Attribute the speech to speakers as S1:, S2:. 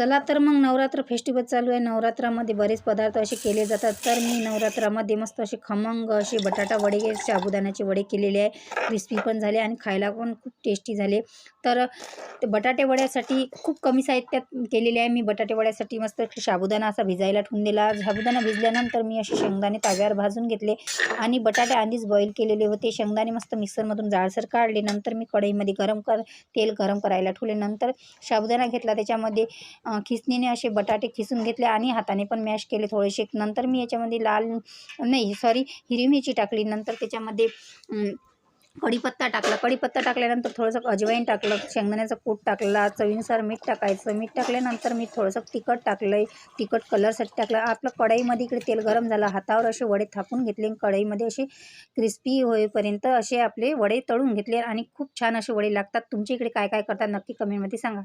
S1: चला तर मग नवरात्र फेस्टिवल चालू आहे. नवरात्रामध्ये बरेच पदार्थ असे केले जातात. तर मी नवरात्रामध्ये मस्त असे खमंग असे बटाटा वडे साबुदाण्याचे वडे केलेले आहे. क्रिस्पी पण झाले आणि खायला पण खूप टेस्टी झाले. तर ते बटाटे वड्यासाठी खूप कमी साहित्यात केलेले आहे. मी बटाटे वड्यासाठी मस्त साबुदाणा असा भिजायला ठेवून दिला. साबुदाणा भिजल्यानंतर मी असे शेंगदाणे ताव्यावर भाजून घेतले आणि बटाटे आधीच बॉईल केलेले होते. शेंगदाणे मस्त मिक्सरमधून जाळसर काढले. नंतर मी कढईमध्ये गरम कर तेल गरम करायला ठेवले. नंतर साबुदाणा घेतला. त्याच्यामध्ये खिसणीने असे बटाटे खिसून घेतले आणि हाताने पण मॅश केले थोडेसे. नंतर मी याच्यामध्ये लाल नाही सॉरी हिरवी मिरची टाकली. नंतर त्याच्यामध्ये कढीपत्ता टाकला. कढीपत्ता टाकल्यानंतर थोडंसं अजवाईन टाकलं शेंगदाण्याचा कूट टाकला चवीनुसार मीठ टाकायचं. मीठ टाकल्यानंतर मी थोडंसं तिखट टाकलं आहे तिखट कलरसाठी टाकलं. आपलं कढईमध्ये इकडे तेल गरम झालं. हातावर असे वडे थापून घेतले आणि कढईमध्ये असे क्रिस्पी होईपर्यंत असे आपले वडे तळून घेतले. आणि खूप छान असे वडे लागतात. तुमच्या इकडे काय काय करतात? नक्की कमेंटमध्ये सांगा.